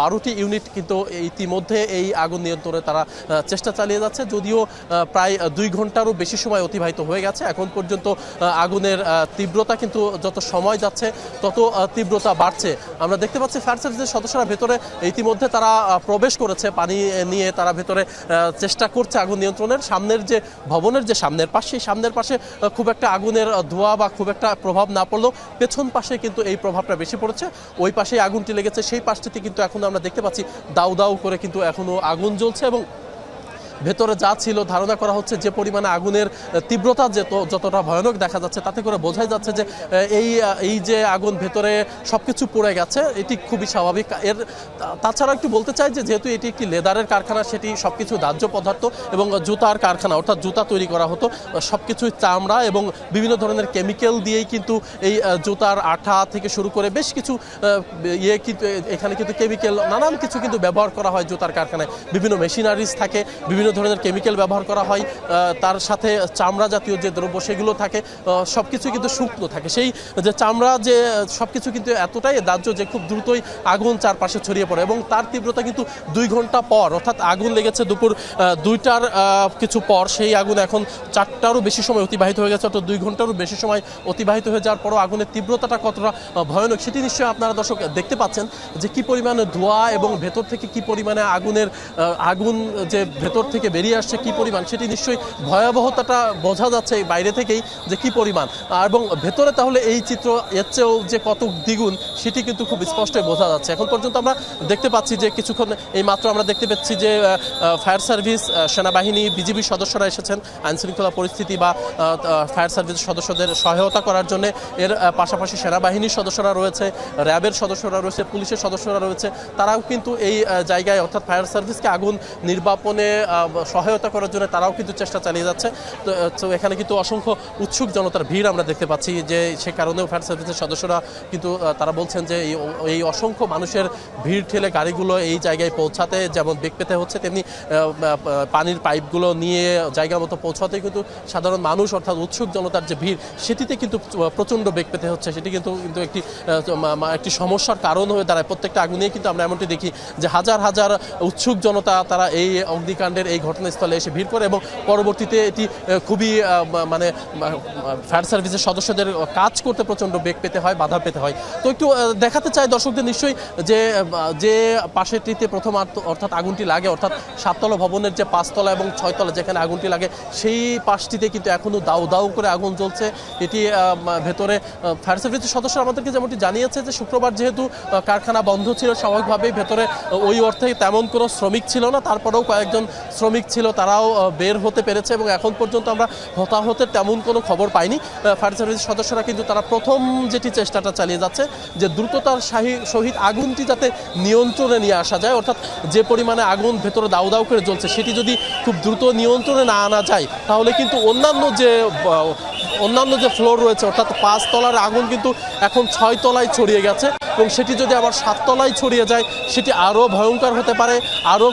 বারোটি ইউনিট কিন্তু ইতিমধ্যে এই আগুন নিয়ন্ত্রণে তারা চেষ্টা চালিয়ে যাচ্ছে। যদিও প্রায় দুই ঘন্টারও বেশি সময় অতিবাহিত হয়ে গেছে। এখন পর্যন্ত আগুনের তীব্রতা কিন্তু যত সময় যাচ্ছে, তত তীব্রতা বাড়ছে। আমরা দেখতে পাচ্ছি ফায়ার সার্ভিসের সদস্যরা ভেতরে, ইতিমধ্যে তারা প্রবেশ করেছে। পানি নিয়ে তারা ভেতরে চেষ্টা করছে আগুন নিয়ন্ত্রণের। সামনের যে ভবনের যে সামনের পাশ, সেই সামনের পাশে খুব একটা আগুনের ধোঁয়া বা খুব একটা প্রভাব না পড়লেও পেছন পাশে কিন্তু এই প্রভাবটা বেশি পড়েছে। ওই পাশেই আগুনটি লেগেছে। সেই পাশটিতে কিন্তু এখন আমরা দেখতে পাচ্ছি দাউ দাউ করে কিন্তু এখনও আগুন জ্বলছে এবং ভেতরে যা ছিল ধারণা করা হচ্ছে যে পরিমাণে আগুনের তীব্রতা যে যতটা ভয়ানক দেখা যাচ্ছে, তাতে করে বোঝাই যাচ্ছে যে এই এই যে আগুন ভেতরে সবকিছু পড়ে গেছে, এটি খুবই স্বাভাবিক। এর তাছাড়া একটু বলতে চাই যে, যেহেতু এটি একটি লেদারের কারখানা, সেটি সবকিছু দাহ্য পদার্থ এবং জুতার কারখানা, অর্থাৎ জুতা তৈরি করা হতো সবকিছু চামড়া এবং বিভিন্ন ধরনের কেমিক্যাল দিয়েই কিন্তু এই জুতার আঠা থেকে শুরু করে বেশ কিছু ইয়ে কিন্তু এখানে কিন্তু কেমিক্যাল, নানান কিছু কিন্তু ব্যবহার করা হয় জুতার কারখানায়। বিভিন্ন মেশিনারিজ থাকে, বিভিন্ন ধরনের কেমিক্যাল ব্যবহার করা হয় তার সাথে চামড়া জাতীয় যে দ্রব্য সেগুলো থাকে সব কিছু কিন্তু শুকনো থাকে। সেই যে চামড়া যে সব কিছু কিন্তু এতটাই দাহ্য যে খুব দ্রুতই আগুন চারপাশে ছড়িয়ে পড়ে এবং তার তীব্রতা কিন্তু দুই ঘণ্টা পর, অর্থাৎ আগুন লেগেছে দুপুর দুইটার কিছু পর, সেই আগুন এখন চারটারও বেশি সময় অতিবাহিত হয়ে গেছে, অর্থাৎ দুই ঘন্টারও বেশি সময় অতিবাহিত হয়ে যাওয়ার পরও আগুনের তীব্রতাটা কতটা ভয়ানক সেটি নিশ্চয়ই আপনারা দর্শক দেখতে পাচ্ছেন যে কি পরিমাণে ধোঁয়া এবং ভেতর থেকে কি পরিমাণে আগুনের আগুন যে ভেতর থেকে বেরিয়ে আসছে, কি পরিমাণ? সেটি নিশ্চয়ই ভয়াবহতাটা বোঝা যাচ্ছে এই বাইরে থেকেই যে কি পরিমাণ। এবং ভেতরে তাহলে এই চিত্র, এর চেয়েও যে কত দ্বিগুণ, সেটি কিন্তু খুব স্পষ্টই বোঝা যাচ্ছে। এখন পর্যন্ত আমরা দেখতে পাচ্ছি যে কিছুক্ষণ এই মাত্র আমরা দেখতে পাচ্ছি যে ফায়ার সার্ভিস সেনাবাহিনী, বিজিবি সদস্যরা এসেছেন আইন শৃঙ্খলা পরিস্থিতি বা ফায়ার সার্ভিস সদস্যদের সহায়তা করার জন্য। এর পাশাপাশি সেনাবাহিনীর সদস্যরা রয়েছে, র্যাবের সদস্যরা রয়েছে, পুলিশের সদস্যরা রয়েছে। তারাও কিন্তু এই জায়গায় অর্থাৎ ফায়ার সার্ভিসকে আগুন নির্বাপনে সহায়তা করার জন্য তারাও কিন্তু চেষ্টা চালিয়ে যাচ্ছে। তো এখানে কিন্তু অসংখ্য উৎসুক জনতার ভিড় আমরা দেখতে পাচ্ছি যে সে কারণেও ফায়ার সার্ভিসের সদস্যরা কিন্তু তারা বলছেন যে এই অসংখ্য মানুষের ভিড় ঠেলে গাড়িগুলো এই জায়গায় পৌঁছাতে যেমন বেগ পেতে হচ্ছে, তেমনি পানির পাইপগুলো নিয়ে জায়গা মতো পৌঁছাতে কিন্তু সাধারণ মানুষ অর্থাৎ উৎসুক জনতার যে ভিড়, সেটিতে কিন্তু প্রচণ্ড বেগ পেতে হচ্ছে। সেটি কিন্তু কিন্তু একটি একটি সমস্যার কারণ হয়ে দাঁড়ায়। প্রত্যেকটা আগুনেই কিন্তু আমরা এমনটি দেখি যে হাজার হাজার উৎসুক জনতা তারা এই অগ্নিকাণ্ডের এই ঘটনাস্থলে এসে ভিড় করে এবং পরবর্তীতে এটি খুবই মানে ফায়ার সার্ভিসের সদস্যদের কাজ করতে প্রচণ্ড বেগ পেতে হয়, বাধা পেতে হয়। তো একটু দেখাতে চাই দর্শকদের নিশ্চয়ই যে যে পাশেরটিতে প্রথম অর্থাৎ আগুনটি লাগে, অর্থাৎ সাততলা ভবনের যে পাঁচতলা এবং ছয়তলা যেখানে আগুনটি লাগে, সেই পাশটিতে কিন্তু এখনও দাউ দাউ করে আগুন জ্বলছে। এটি ভেতরে ফায়ার সার্ভিসের সদস্যরা আমাদেরকে যেমনটি জানিয়েছে যে, শুক্রবার যেহেতু কারখানা বন্ধ ছিল, স্বাভাবিকভাবেই ভেতরে ওই অর্থে তেমন কোনো শ্রমিক ছিল না। তারপরেও কয়েকজন শ্রমিক ছিল তারাও বের হতে পেরেছে এবং এখন পর্যন্ত আমরা হতাহতের তেমন কোনো খবর পাইনি। ফায়ার সার্ভিসের সদস্যরা কিন্তু তারা প্রথম যেটি চেষ্টাটা চালিয়ে যাচ্ছে, যে দ্রুততার সাহি- সহিত আগুনটি যাতে নিয়ন্ত্রণে নিয়ে আসা যায়, অর্থাৎ যে পরিমাণে আগুন ভেতরে দাউ দাউ করে জ্বলছে সেটি যদি খুব দ্রুত নিয়ন্ত্রণে না আনা যায়, তাহলে কিন্তু অন্যান্য যে অন্যান্য যে ফ্লোর রয়েছে, অর্থাৎ পাঁচ তলার আগুন কিন্তু এখন ছয় তলায় ছড়িয়ে গেছে এবং সেটি যদি আবার সাত তলায় ছড়িয়ে যায়, সেটি আরও ভয়ঙ্কর হতে পারে, আরও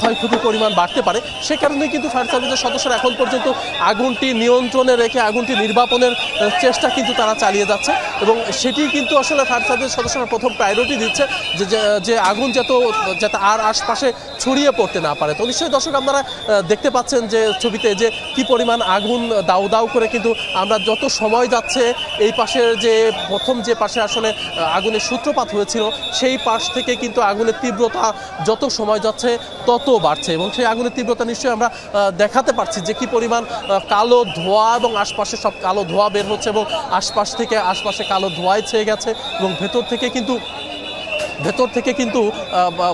ক্ষয়ক্ষতির পরিমাণ বাড়তে পারে, সে কারণে কিন্তু ফায়ার সার্ভিসের সদস্যরা এখন পর্যন্ত আগুনটি নিয়ন্ত্রণে রেখে, আগুনটি নির্বাপনের চেষ্টা কিন্তু তারা চালিয়ে যাচ্ছে এবং সেটি কিন্তু আসলে ফায়ার সার্ভিসের সদস্যরা প্রথম প্রায়োরিটি দিচ্ছে যে, যে- যে আগুন যাতে যাতে আর আশপাশে ছড়িয়ে পড়তে না পারে। তো নিশ্চয়ই দর্শক, আপনারা দেখতে পাচ্ছেন যে ছবিতে যে কি পরিমাণ আগুন দাউ দাউ করে কিন্তু আমরা যত সময় যাচ্ছে এই পাশের যে, প্রথম যে পাশে আসলে আগুনের সূত্রপাত হয়েছিল, সেই পাশ থেকে কিন্তু আগুনের তীব্রতা যত সময় যাচ্ছে তত বাড়ছে এবং সেই আগুনের তীব্রতা নিশ্চয়ই আমরা দেখাতে পারছি যে কি পরিমাণ কালো ধোঁয়া এবং আশপাশে সব কালো ধোঁয়া বের হচ্ছে এবং আশপাশ থেকে আশপাশে কালো ধোঁয়ায় ছেয়ে গেছে এবং ভেতর থেকে কিন্তু ভেতর থেকে কিন্তু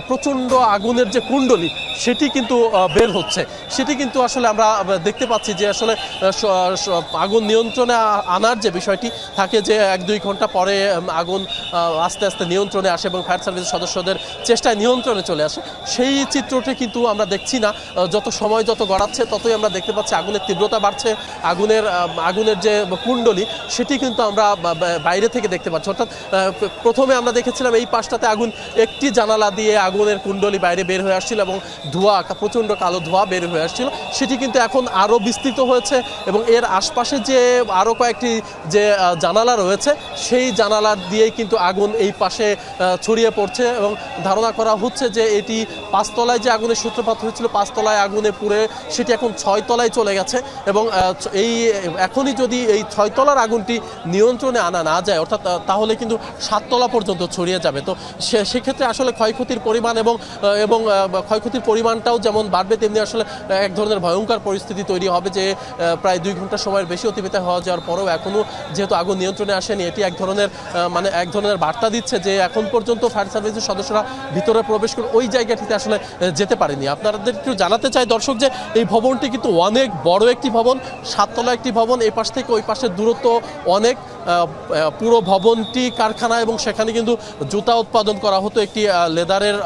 প্রচণ্ড আগুনের যে কুণ্ডলী, সেটি কিন্তু বের হচ্ছে। সেটি কিন্তু আসলে আমরা দেখতে পাচ্ছি যে আসলে আগুন নিয়ন্ত্রণে আনার যে বিষয়টি, থাকে যে এক দুই ঘণ্টা পরে আগুন আস্তে আস্তে নিয়ন্ত্রণে আসে এবং ফায়ার সার্ভিস সদস্যদের চেষ্টায় নিয়ন্ত্রণে চলে আসে। সেই চিত্রটি কিন্তু আমরা দেখছি না। যত সময় যত গড়াচ্ছে, ততই আমরা দেখতে পাচ্ছি আগুনের তীব্রতা বাড়ছে। আগুনের আগুনের যে কুণ্ডলী, সেটি কিন্তু আমরা বাইরে থেকে দেখতে পাচ্ছি। অর্থাৎ প্রথমে আমরা দেখেছিলাম এই পাশটাতে আগুন, একটি জানালা দিয়ে আগুনের কুণ্ডলী বাইরে বের হয়ে আসছিল এবং ধোঁয়া প্রচণ্ড কালো ধোঁয়া বের হয়ে আসছিল। সেটি কিন্তু এখন আরও বিস্তৃত হয়েছে এবং এর আশপাশে যে আরও কয়েকটি যে জানালা রয়েছে, সেই জানালা দিয়েই কিন্তু আগুন এই পাশে ছড়িয়ে পড়ছে এবং ধারণা করা হচ্ছে যে এটি পাঁচতলায় যে আগুনের সূত্রপাত হয়েছিল, পাঁচতলায় আগুনে পুড়ে সেটি এখন ছয়তলায় চলে গেছে এবং এই, এখনই যদি এই ছয়তলার আগুনটি নিয়ন্ত্রণে আনা না যায়, অর্থাৎ তাহলে কিন্তু সাততলা পর্যন্ত ছড়িয়ে যাবে। তো সেক্ষেত্রে আসলে ক্ষয়ক্ষতির পরিমাণ এবং এবং ক্ষয়ক্ষতির পরিমাণটাও যেমন বাড়বে, তেমনি আসলে এক ধরনের ভয়ঙ্কর পরিস্থিতি তৈরি হবে যে প্রায় দুই ঘণ্টা সময়ের বেশি অতিবাহিত হওয়া যাওয়ার পরেও এখনও যেহেতু আগুন নিয়ন্ত্রণে আসেনি, এটি এক ধরনের মানে এক ধরনের বার্তা দিচ্ছে যে, এখন পর্যন্ত ফায়ার সার্ভিসের সদস্যরা ভিতরে প্রবেশ করে ওই জায়গাটিতে আসলে যেতে পারেনি। আপনাদের একটু জানাতে চাই দর্শক যে, এই ভবনটি কিন্তু অনেক বড় একটি ভবন, সাততলা একটি ভবন এই পাশ থেকে ওই পাশের দূরত্ব অনেক। পুরো ভবনটি, কারখানা এবং সেখানে কিন্তু জুতা উৎপাদন করা হতো, একটি লেদারের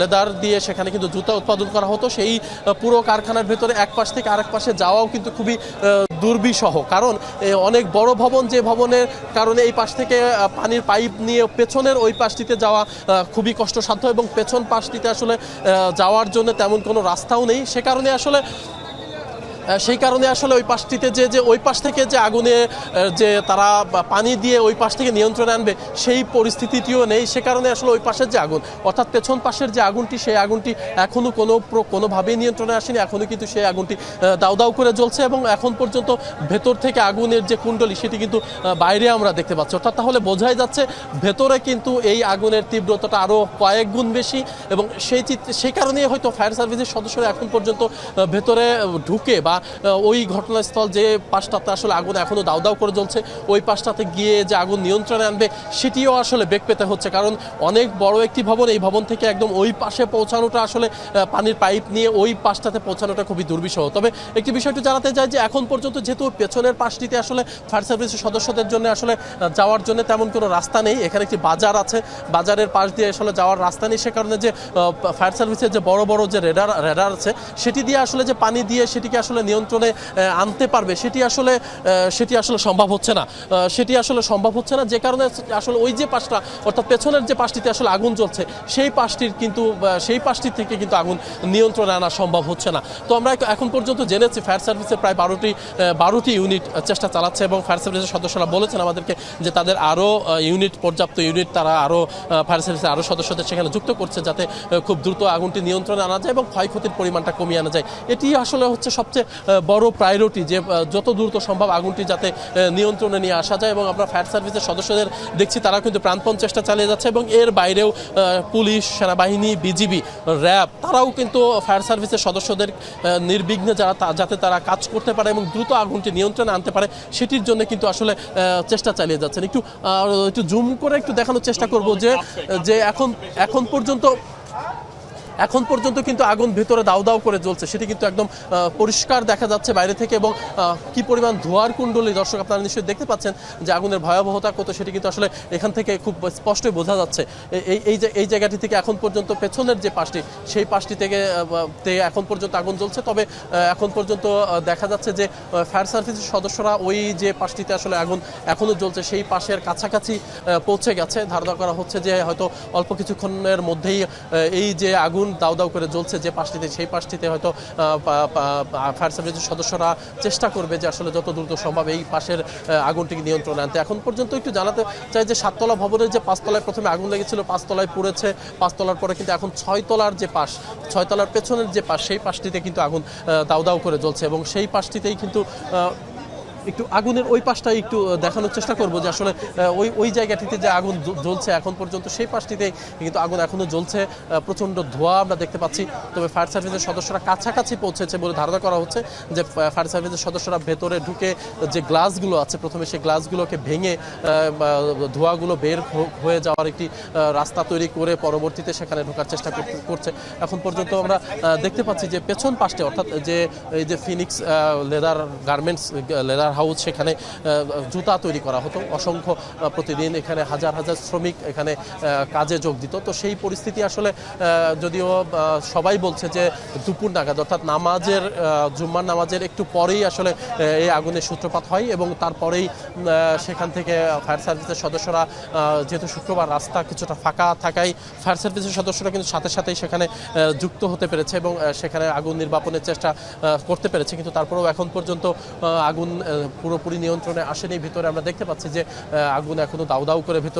লেদার দিয়ে সেখানে কিন্তু জুতা উৎপাদন করা হতো। সেই পুরো কারখানার ভেতরে এক পাশ থেকে আরেক পাশে যাওয়াও কিন্তু খুবই দুর্বিষহ। কারণ অনেক বড় ভবন যে ভবনের কারণে এই পাশ থেকে পানির পাইপ নিয়ে পেছনের ওই পাশটিতে যাওয়া খুবই কষ্টসাধ্য এবং পেছন পাশটিতে আসলে যাওয়ার জন্য তেমন কোনো রাস্তাও নেই। সে কারণে আসলে সেই কারণে আসলে ওই পাশটিতে যে যে ওই পাশ থেকে যে আগুনে যে তারা পানি দিয়ে ওই পাশ থেকে নিয়ন্ত্রণে আনবে, সেই পরিস্থিতিটিও নেই। সে কারণে আসলে ওই পাশের যে আগুন, অর্থাৎ পেছন পাশের যে আগুনটি, সেই আগুনটি এখনও কোনো কোনোভাবেই নিয়ন্ত্রণে আসেনি। এখনও কিন্তু সেই আগুনটি দাউ দাউ করে জ্বলছে এবং এখন পর্যন্ত ভেতর থেকে আগুনের যে কুণ্ডলি, সেটি কিন্তু বাইরে আমরা দেখতে পাচ্ছি। অর্থাৎ তাহলে বোঝাই যাচ্ছে ভেতরে কিন্তু এই আগুনের তীব্রতাটা আরও কয়েক গুণ বেশি এবং সেই চিত্র, সেই কারণেই হয়তো ফায়ার সার্ভিসের সদস্যরা এখন পর্যন্ত ভেতরে ঢুকে বা ওই ঘটনাস্থল যে পাশটাতে আসলে আগুন এখনও দাউ দাউ করে জ্বলছে, ওই পাশটাতে গিয়ে যে আগুন নিয়ন্ত্রণে আনবে, সেটিও আসলে বেগ পেতে হচ্ছে। কারণ অনেক বড় একটি ভবন, এই ভবন থেকে একদম ওই পাশে পৌঁছানোটা আসলে পানির পাইপ নিয়ে ওই পাশটাতে পৌঁছানোটা খুবই দুর্বিষহ। তবে একটি বিষয়টি জানাতে চাই যে, এখন পর্যন্ত যেহেতু পেছনের পাশটিতে আসলে ফায়ার সার্ভিসের সদস্যদের জন্য আসলে যাওয়ার জন্য তেমন কোনো রাস্তা নেই, এখানে একটি বাজার আছে, বাজারের পাশ দিয়ে আসলে যাওয়ার রাস্তা নেই, সে কারণে যে ফায়ার সার্ভিসের যে বড় বড় যে রেডার রেডার আছে, সেটি দিয়ে আসলে যে পানি দিয়ে সেটিকে আসলে নিয়ন্ত্রণে আনতে পারবে, সেটি আসলে সেটি আসলে সম্ভব হচ্ছে না। সেটি আসলে সম্ভব হচ্ছে না, যে কারণে আসলে ওই যে পাশটা, অর্থাৎ পেছনের যে পাশটিতে আসলে আগুন জ্বলছে, সেই পাশটির কিন্তু সেই পাশটি থেকে কিন্তু আগুন নিয়ন্ত্রণে আনা সম্ভব হচ্ছে না। তো আমরা এখন পর্যন্ত জেনেছি, ফায়ার সার্ভিসের প্রায় বারোটি বারোটি ইউনিট চেষ্টা চালাচ্ছে এবং ফায়ার সার্ভিসের সদস্যরা বলেছেন আমাদেরকে যে তাদের আরও ইউনিট, পর্যাপ্ত ইউনিট তারা আরও ফায়ার সার্ভিসের আরও সদস্যদের সেখানে যুক্ত করছে যাতে খুব দ্রুত আগুনটি নিয়ন্ত্রণে আনা যায় এবং ক্ষয়ক্ষতির পরিমাণটা কমিয়ে আনা যায়। এটি আসলে হচ্ছে সবচেয়ে বড় প্রায়োরিটি যে যত দ্রুত সম্ভব আগুনটি যাতে নিয়ন্ত্রণে নিয়ে আসা যায় এবং আমরা ফায়ার সার্ভিসের সদস্যদের দেখছি তারা কিন্তু প্রাণপণ চেষ্টা চালিয়ে যাচ্ছে এবং এর বাইরেও পুলিশ, সেনাবাহিনী বিজিবি র্যাব, তারাও কিন্তু ফায়ার সার্ভিসের সদস্যদের নির্বিঘ্নে যারা যাতে তারা কাজ করতে পারে এবং দ্রুত আগুনটি নিয়ন্ত্রণে আনতে পারে, সেটির জন্য কিন্তু আসলে চেষ্টা চালিয়ে যাচ্ছেন। একটু একটু জুম করে একটু দেখানোর চেষ্টা করব যে যে এখন এখন পর্যন্ত এখন পর্যন্ত কিন্তু আগুন ভেতরে দাউ দাউ করে জ্বলছে। সেটি কিন্তু একদম পরিষ্কার দেখা যাচ্ছে বাইরে থেকে এবং কি পরিমাণ ধোয়ার কুণ্ডলী দর্শক আপনারা নিশ্চয়ই দেখতে পাচ্ছেন যে আগুনের ভয়াবহতা কত, সেটি কিন্তু আসলে এখান থেকে খুব স্পষ্টই বোঝা যাচ্ছে। এই এই যে এই জায়গাটি থেকে এখন পর্যন্ত পেছনের যে পাশটি, সেই পাশটি থেকে এখন পর্যন্ত আগুন জ্বলছে। তবে এখন পর্যন্ত দেখা যাচ্ছে যে ফায়ার সার্ভিসের সদস্যরা ওই যে পাশটিতে আসলে আগুন এখনও জ্বলছে, সেই পাশের কাছাকাছি পৌঁছে গেছে। ধারণা করা হচ্ছে যে হয়তো অল্প কিছুক্ষণের মধ্যেই এই যে আগুন দাউ দাউ করে জ্বলছে যে পাশটিতে, সেই পাশটিতে হয়তো ফায়ার সার্ভিসের সদস্যরা চেষ্টা করবে যে আসলে যত দ্রুত সম্ভব এই পাশের আগুনটিকে নিয়ন্ত্রণে আনতে। এখন পর্যন্ত একটু জানাতে চাই যে সাততলা ভবনের যে পাঁচতলায় প্রথমে আগুন লেগেছিল, পাঁচতলায় পুড়েছে, পাঁচতলার পরে কিন্তু এখন ছয়তলার যে পাশ, ছয়তলার পেছনের যে পাশ, সেই পাশটিতে কিন্তু আগুন দাউ দাউ করে জ্বলছে এবং সেই পাশটিতেই কিন্তু একটু আগুনের ওই পাশটা একটু দেখানোর চেষ্টা করব যে আসলে ওই ওই জায়গাটিতে যে আগুন জ্বলছে এখন পর্যন্ত, সেই পাশটিতে কিন্তু আগুন এখনও জ্বলছে প্রচণ্ড ধোঁয়া আমরা দেখতে পাচ্ছি। তবে ফায়ার সার্ভিসের সদস্যরা কাছাকাছি পৌঁছেছে বলে ধারণা করা হচ্ছে যে ফায়ার সার্ভিসের সদস্যরা ভেতরে ঢুকে যে গ্লাসগুলো আছে, প্রথমে সেই গ্লাসগুলোকে ভেঙে ধোঁয়াগুলো বের হয়ে যাওয়ার একটি রাস্তা তৈরি করে পরবর্তীতে সেখানে ঢোকার চেষ্টা করছে। এখন পর্যন্ত আমরা দেখতে পাচ্ছি যে পেছন পাশে অর্থাৎ যে এই যে Phoenix leather garments, leather house, সেখানে জুতা তৈরি করা হতো। অসংখ্য প্রতিদিন এখানে হাজার হাজার শ্রমিক এখানে কাজে যোগ দিত। তো সেই পরিস্থিতি আসলে যদিও সবাই বলছে যে দুপুর নাগাদ, অর্থাৎ নামাজের জুম্মার নামাজের একটু পরেই আসলে এই আগুনের সূত্রপাত হয় এবং তারপরেই সেখান থেকে ফায়ার সার্ভিসের সদস্যরা যেহেতু শুক্রবার রাস্তা কিছুটা ফাঁকা থাকায় ফায়ার সার্ভিসের সদস্যরা কিন্তু সাথে সাথেই সেখানে যুক্ত হতে পেরেছে এবং সেখানে আগুন নির্বাপনের চেষ্টা করতে পেরেছে। কিন্তু তারপরেও এখন পর্যন্ত আগুন পুরোপুরি নিয়ন্ত্রণে আসেনি। ভিতরে আমরা দেখতে পাচ্ছি যে আগুন এখনও দাউ দাউ করে ভিতরে